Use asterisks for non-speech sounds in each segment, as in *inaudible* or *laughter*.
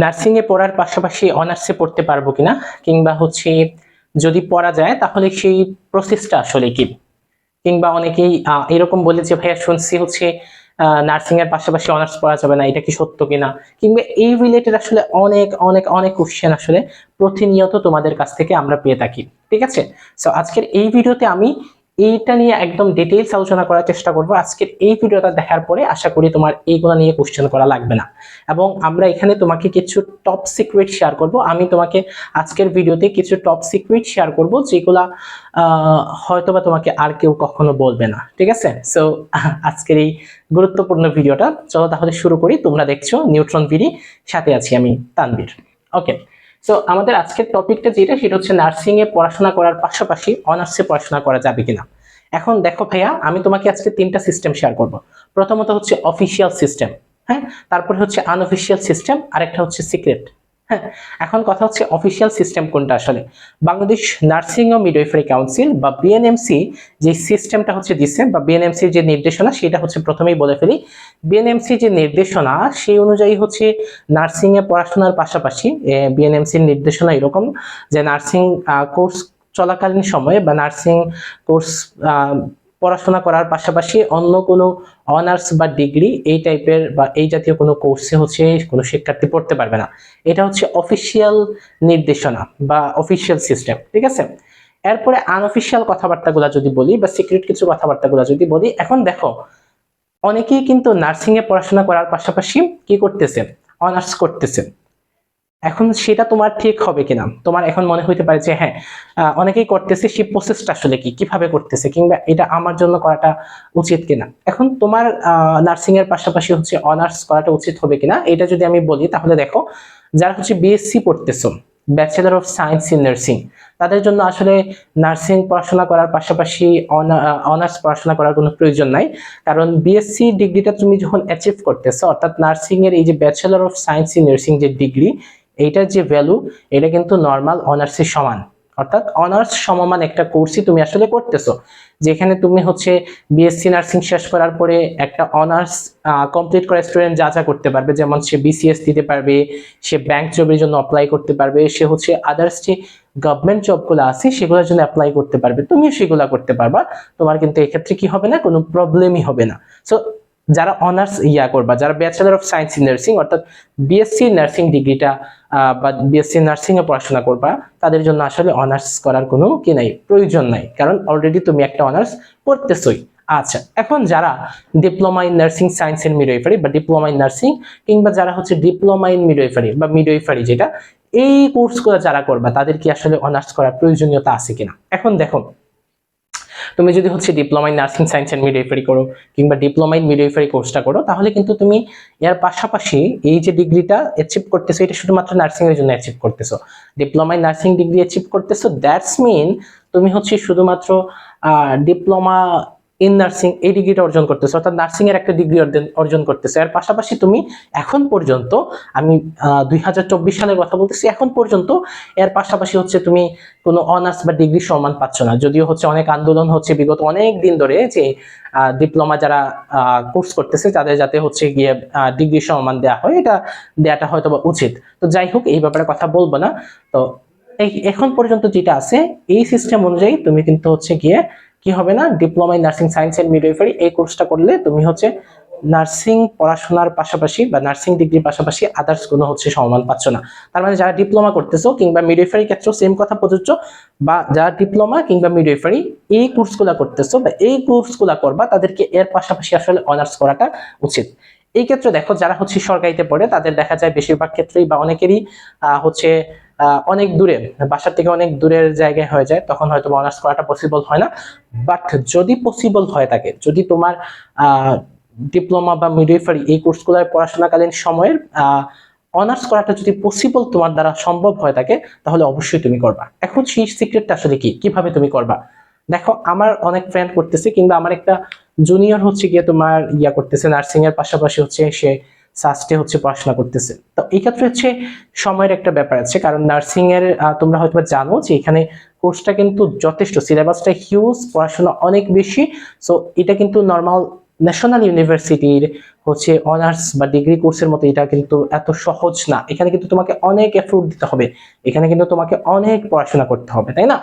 নার্সিংয়ে পড়ার পাশাপাশি অনার্সে পড়তে পারব কিনা, কিংবা হচ্ছে যদি পড়া যায়, তাহলে সেই প্রসেসটা আসলে কি? কিংবা অনেকেই এরকম বলে যে, ভাইয়া, শুনছি হচ্ছে নার্সিং এর পাশাপাশি অনার্স পড়া যাবে না, এটা কি সত্য কিনা? কিংবা এই রিলেটেড আসলে অনেক অনেক অনেক কোশ্চেন আসলে প্রতিনিয়ত তোমাদের কাছ থেকে আমরা পেয়ে থাকি, ঠিক আছে? সো আজকের এই ভিডিওতে আমি এইটা নিয়ে একদম ডিটেইলস আলোচনা করার চেষ্টা করব। আজকের এই ভিডিওটা দেখার পরে আশা করি তোমার এইগুলো নিয়ে কোশ্চেন করা লাগবে না। এবং আমরা এখানে তোমাকে কিছু টপ সিক্রেট শেয়ার করব। আমি তোমাকে আজকের ভিডিওতে কিছু টপ সিক্রেট শেয়ার করব, যেগুলা হয়তোবা তোমাকে আর কেউ কখনো বলবে না। ঠিক আছে? সো *laughs* আজকের এই গুরুত্বপূর্ণ ভিডিওটা, চলো তাহলে শুরু করি। তোমরা দেখছ নিউট্রন ভিডি সাথে আছি আমি তানবীর ওকে সো আমাদের আজকের টপিকটা যেটা, সেটা হচ্ছে নার্সিং এ পড়াশোনা করার পাশাপাশি অনার্সে পড়াশোনা করা যাবে কিনা। এখন দেখো ভাইয়া, আমি তোমাকে আজকে তিনটা সিস্টেম শেয়ার করব। প্রথমত হচ্ছে অফিসিয়াল সিস্টেম হ্যাঁ? তারপরে হচ্ছে আনঅফিসিয়াল সিস্টেম আর একটা হচ্ছে সিক্রেট হ্যাঁ *laughs* এখন কথা হচ্ছে অফিসিয়াল সিস্টেম কোনটা আসলে? বাংলাদেশ নার্সিং ও মিডওয়াইফারি কাউন্সিল বা বিএনএমসি যে সিস্টেমটা হচ্ছে দিচ্ছে বা বিএনএমসির যে নির্দেশনা, সেটা হচ্ছে প্রথমেই বলে ফেলি। বিএনএমসি যে নির্দেশনা, সেই অনুযায়ী হচ্ছে নার্সিং এ পড়াশোনার পাশাপাশি বিএনএমসির নির্দেশনা এরকম যে নার্সিং কোর্স চলাকালীন সময়ে বা নার্সিং কোর্স পড়াশোনা করার পাশাপাশি অন্য কোনো অনার্স বা ডিগ্রি এই টাইপের বা এই জাতীয় কোনো কোর্সে হচ্ছে কোনো শিক্ষার্থী পড়তে পারবে না। এটা হচ্ছে অফিসিয়াল নির্দেশনা বা অফিসিয়াল সিস্টেম ঠিক আছে? এরপরে আনঅফিসিয়াল কথাবার্তাগুলো যদি বলি বা সিক্রেট কিছু কথাবার্তাগুলো যদি বলি, এখন দেখো, অনেকেই কিন্তু নার্সিং এ পড়াশোনা করার পাশাপাশি কি করতেছে? অনার্স করতেছে। এখন সেটা তোমার ঠিক হবে কিনা? তোমার এখন মনে হইতে পারে যে হ্যাঁ অনেকেই করতেছে, সেই প্রসেসটা আসলে কি? কীভাবে করতেছে? কিংবা এটা আমার জন্য করাটা উচিত কিনা? এখন তোমার নার্সিং এর পাশাপাশি হচ্ছে অনার্স করাটা উচিত হবে কিনা? এটা যদি আমি বলি, তাহলে দেখো, যারা হচ্ছে BSc পড়তেছো bachelor of science in nursing তাদের জন্য আসলে নার্সিং পড়াশোনা করার পাশাপাশি অনার্স পড়াশোনা করার কোনো প্রয়োজন নাই। কারণ বিএসসি ডিগ্রিটা তুমি যখন অ্যাচিভ করতেছো, অর্থাৎ নার্সিং এর এই যে bachelor of science in nursing যে ডিগ্রি এইটার যে ভ্যালু এটা কিন্তু নর্মাল অনার্সের সমান। অর্থাৎ অনার্স সমমান একটা কোর্সই তুমি আসলে করতেছো। যেখানে তুমি হচ্ছে বিএসসি নার্সিং শেষ করার পরে একটা অনার্স কমপ্লিট করা স্টুডেন্ট যা যা করতে পারবে, যেমন সে বিসিএস দিতে পারবে, সে ব্যাংক জবের জন্য অ্যাপ্লাই করতে পারবে, সে হচ্ছে আদার্স যে গভর্নমেন্ট জবগুলো আছে, সেগুলোর জন্য অ্যাপ্লাই করতে পারবে, তুমিও সেগুলো করতে পারবা। তোমার কিন্তু এক্ষেত্রে কি হবে না? কোনো প্রবলেমই হবে না। সো যারা অনার্স ইয়া করবা, যারা bachelor of science in nursing অর্থাৎ বিএসসি নার্সিং ডিগ্রিটা বা বিএসসি নার্সিং এ পড়াশোনা করবা, তাদের জন্য আসলে অনার্স করার কোনো কি নাই, প্রয়োজন নাই। কারণ অলরেডি তুমি একটা অনার্স পড়তেছই। আচ্ছা এখন যারা diploma in nursing science and midwifery বা ডিপ্লোমা ইন নার্সিং কিংবা যারা হচ্ছে ডিপ্লোমা ইন মিডওয়াইফারি বা মিডওয়াইফারি যেটা, এই কোর্সগুলো যারা করবা, তাদের কি আসলে অনার্স করার প্রয়োজনীয়তা আছে কিনা? এখন দেখো তুমি যদি হচ্ছে diploma in nursing science and midwifery করো কিংবা ডিপ্লোমা ইন মিডওয়াইফারি কোর্সটা করো, তাহলে কিন্তু তুমি এর পাশাপাশি এই যে ডিগ্রিটা অ্যাচিভ করতেছো, এটা শুধুমাত্র নার্সিং এর জন্য অ্যাচিভ করতেছো। Diploma in nursing degree achieve করতেছো দ্যাটস মিন তুমি হচ্ছে শুধুমাত্র ডিপ্লোমা ইন নার্সিং এই ডিগ্রিটা অর্জন করতেছে, অর্থাৎ নার্সিং এর একটা ডিগ্রি অর্জন করতেছে। এর পাশাপাশি তুমি এখন পর্যন্ত, আমি দুই হাজার চব্বিশ সালের কথা বলতেছি, এখন পর্যন্ত এর পাশাপাশি হচ্ছে তুমি কোনো অনার্স বা ডিগ্রি সম্মান পাচ্ছ না। যদিও হচ্ছে অনেক আন্দোলন হচ্ছে বিগত অনেক দিন ধরে যে ডিপ্লোমা যারা কোর্স করতেছে, তাদের যাতে হচ্ছে গিয়ে ডিগ্রি সম্মান দেওয়া হয়, এটা দেওয়াটা হয়তো বা উচিত। তো যাই হোক, এই ব্যাপারে কথা বলব না। তো এখন পর্যন্ত যেটা আছে, এই সিস্টেম অনুযায়ী তুমি কিন্তু হচ্ছে গিয়ে কি হবে না? Diploma in nursing science and midwifery এই কোর্সটা করলে তুমি হচ্ছে নার্সিং পড়াশোনার পাশাপাশি বা নার্সিং ডিগ্রির পাশাপাশি আদার্স কোনো হচ্ছে সম্মান পাচ্ছ না। তার মানে যারা ডিপ্লোমা করতেছো কিংবা মিডওয়াইফারি ক্ষেত্রেও সেম কথা প্রযোজ্য বা যারা ডিপ্লোমা কিংবা মিডওয়াইফারি এই কোর্সগুলো করতেছো বা এই কোর্সগুলো করবা, তাদেরকে এর পাশাপাশি আসলে অনার্স করাটা উচিত। এই ক্ষেত্রে দেখো যারা হচ্ছে সরকারিতে পড়ে, তাদের দেখা যায় বেশিরভাগ ক্ষেত্রেই বা অনেকেরই হচ্ছে অনেক দূরে, বাসার থেকে অনেক দূরের জায়গায় হয়ে যায়, তখন হয়তো অনার্স করাটা পসিবল হয় না। বাট যদি পসিবল হয় থাকে যদি তোমার ডিপ্লোমা বা মিডওয়াইফারি এই কোর্সগুলোয় পড়াশোনাকালীন সময়ের অনার্স করাটা যদি পসিবল তোমার দ্বারা সম্ভব হয় থাকে তাহলে অবশ্যই তুমি করবা। এখন সেই সিক্রেটটা আসলে কি? কীভাবে তুমি করবা? দেখো, আমার অনেক ফ্রেন্ড করতেছে, কিংবা আমার একটা জুনিয়র হচ্ছে গিয়ে তোমার ইয়া করতেছে নার্সিং এর পাশাপাশি হচ্ছে সে সাস্টে হচ্ছে পড়াশোনা করতেছে। তো এই ক্ষেত্রে হচ্ছে সময়ের একটা ব্যাপার আছে, কারণ নার্সিং এর তোমরা হয়তো জানো যে এখানে কোর্সটা কিন্তু যথেষ্ট, সিলেবাসটা হিউজ, পড়াশোনা অনেক বেশি। সো এটা কিন্তু নর্মাল ন্যাশনাল ইউনিভার্সিটির হচ্ছে অনার্স বা ডিগ্রি কোর্সের মতো এটা কিন্তু এত সহজ না। এখানে কিন্তু তোমাকে অনেক এফোর্ট দিতে হবে। এখানে কিন্তু তোমাকে অনেক পড়াশোনা করতে হবে, তাই না?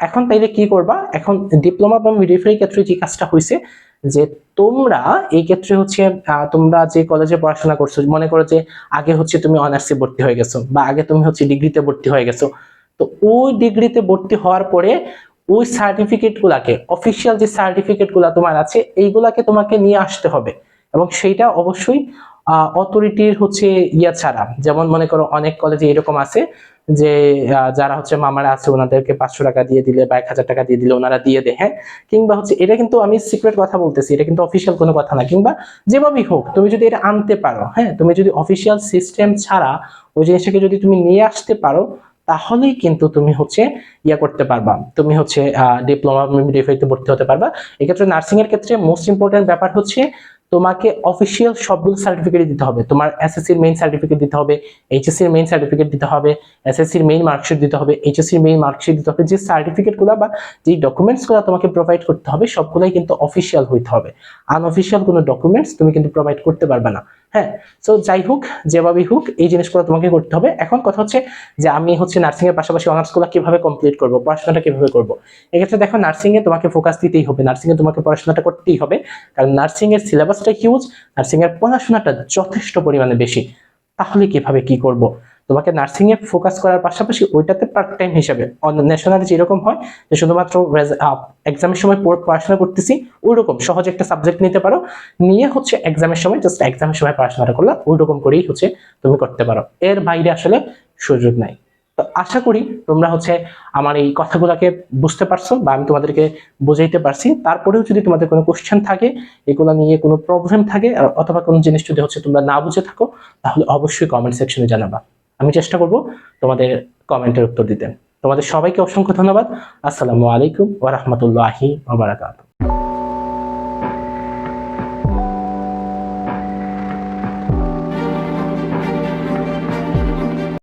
এখন তাইলে কি করবা? এখন ডিপ্লোমা বা মিডিফারি ক্ষেত্রে যে কাজটা হয়েছে যে তোমরা এই ক্ষেত্রে হচ্ছে তোমরা যে কলেজে পড়াশোনা করছ, মনে করো যে আগে হচ্ছে তুমি অনার্সে ভর্তি হয়ে গেছো, বা আগে তুমি হচ্ছে ডিগ্রিতে ভর্তি হয়ে গেছো, তো ওই ডিগ্রিতে ভর্তি হওয়ার পরে ওই সার্টিফিকেট গুলাকে অফিসিয়াল যে সার্টিফিকেটগুলা তোমার আছে, এইগুলাকে তোমাকে নিয়ে আসতে হবে। এবং সেইটা অবশ্যই অথরিটির হচ্ছে ইয়া ছাড়া, যেমন মনে করো অনেক কলেজে এরকম আছে যে যারা হচ্ছে মামারা আছে, ওনাদেরকে পাঁচশো টাকা দিয়ে দিলে বা এক হাজার টাকা দিয়ে দিলে ওনারা দিয়ে দেয় হ্যাঁ? কিংবা হচ্ছে, এটা কিন্তু আমি সিক্রেট কথা বলতেছি, এটা কিন্তু অফিসিয়াল কোনো কথা না। কিংবা যেভাবেই হোক, তুমি যদি এটা আনতে পারো হ্যাঁ? তুমি যদি অফিসিয়াল সিস্টেম ছাড়া ওই জিনিসটাকে যদি তুমি নিয়ে আসতে পারো, তাহলেই কিন্তু তুমি হচ্ছে ইয়া করতে পারবা। তুমি হচ্ছে ডিপ্লোমা ভর্তি হতে পারবা। এক্ষেত্রে নার্সিং এর ক্ষেত্রে মোস্ট ইম্পর্টেন্ট ব্যাপার হচ্ছে তোমাকে অফিসিয়াল সবগুলো সার্টিফিকেট দিতে হবে। তোমার এসএসসির মেইন সার্টিফিকেট দিতে হবে এইচএসসির মেইন সার্টিফিকেট দিতে হবে এসএসসির মেইন মার্কশিট দিতে হবে এইচএসসির মেইন মার্কশিট দিতে হবে, যে সার্টিফিকেটগুলো বা যে ডকুমেন্টসগুলো তোমাকে প্রোভাইড করতে হবে, সবগুলোই কিন্তু অফিসিয়াল হইতে হবে। আনঅফিসিয়াল কোনো ডকুমেন্টস তুমি কিন্তু প্রোভাইড করতে পারবে না। হ্যাঁ সো যাই হোক, যেভাবেই হোক, এই জিনিসগুলো তোমাকে করতে হবে। এখন কথা হচ্ছে যে আমি হচ্ছে নার্সিং এর পাশাপাশি অনার্সগুলো কীভাবে কমপ্লিট করব, পড়াশোনাটা কীভাবে করব? এক্ষেত্রে দেখো নার্সিং এ তোমাকে ফোকাস দিতেই হবে। নার্সিং এ তোমাকে পড়াশোনাটা করতেই হবে। কারণ নার্সিং এর সিলেবাসটা হিউজ নার্সিং এর পড়াশোনাটা যথেষ্ট পরিমাণে বেশি। তাহলে কীভাবে কি করব? তোমাকে নার্সিং এ ফোকাস করার পাশাপাশি ওইটাতে পার্ট টাইম হিসাবে ন্যাশনাল যেরকম হয়, যে শুধুমাত্র এক্সামের সময় পড়াশোনা করতেছি, ওইরকম সহজ একটা সাবজেক্ট নিতে পারো। নিয়ে হচ্ছে এক্সামের সময় জাস্ট এক্সামের সময় পড়াশোনাটা করলে, ওইরকম করেই হচ্ছে তুমি করতে পারো। এর বাইরে আসলে সুযোগ নাই। তো আশা করি তোমরা হচ্ছে আমার এই কথাগুলোকে বুঝতে পারছ বা আমি তোমাদেরকে বুঝাইতে পারছি। তারপরেও যদি তোমাদের কোনো কোশ্চেন থাকে, এগুলো নিয়ে কোনো প্রবলেম থাকে, অথবা কোনো জিনিস যদি হচ্ছে তোমরা না বুঝে থাকো, তাহলে অবশ্যই কমেন্ট সেকশনে জানাবা। আমি চেষ্টা করব তোমাদের কমেন্টের উত্তর দিতে। তোমাদের সবাইকে অসংখ্য ধন্যবাদ। আসসালামু আলাইকুম ওয়া রাহমাতুল্লাহি ওয়া বারাকাতুহু।